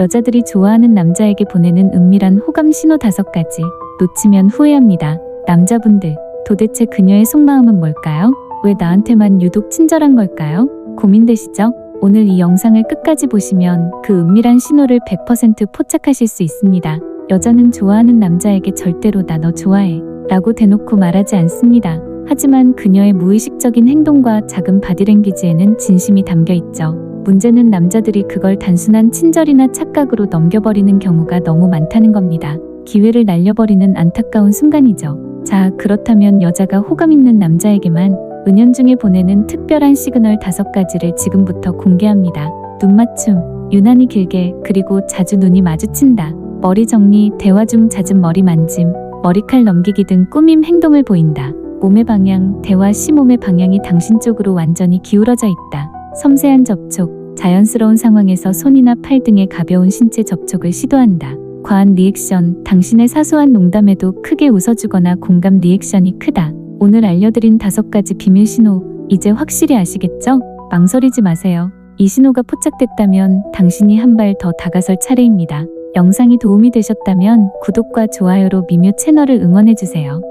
여자들이 좋아하는 남자에게 보내는 은밀한 호감 신호 다섯 가지. 놓치면 후회합니다. 남자분들, 도대체 그녀의 속마음은 뭘까요? 왜 나한테만 유독 친절한 걸까요? 고민되시죠? 오늘 이 영상을 끝까지 보시면 그 은밀한 신호를 100% 포착하실 수 있습니다. 여자는 좋아하는 남자에게 절대로 나 너 좋아해 라고 대놓고 말하지 않습니다. 하지만 그녀의 무의식적인 행동과 작은 바디랭귀지에는 진심이 담겨 있죠. 문제는 남자들이 그걸 단순한 친절이나 착각으로 넘겨버리는 경우가 너무 많다는 겁니다. 기회를 날려버리는 안타까운 순간이죠. 자, 그렇다면 여자가 호감 있는 남자에게만 은연중에 보내는 특별한 시그널 다섯 가지를 지금부터 공개합니다. 눈 맞춤, 유난히 길게, 그리고 자주 눈이 마주친다. 머리 정리, 대화 중 잦은 머리 만짐, 머리칼 넘기기 등 꾸밈 행동을 보인다. 몸의 방향, 대화 시 몸의 방향이 당신 쪽으로 완전히 기울어져 있다. 섬세한 접촉, 자연스러운 상황에서 손이나 팔 등의 가벼운 신체 접촉을 시도한다. 과한 리액션, 당신의 사소한 농담에도 크게 웃어주거나 공감 리액션이 크다. 오늘 알려드린 다섯 가지 비밀 신호, 이제 확실히 아시겠죠? 망설이지 마세요. 이 신호가 포착됐다면 당신이 한 발 더 다가설 차례입니다. 영상이 도움이 되셨다면 구독과 좋아요로 미묘 채널을 응원해주세요.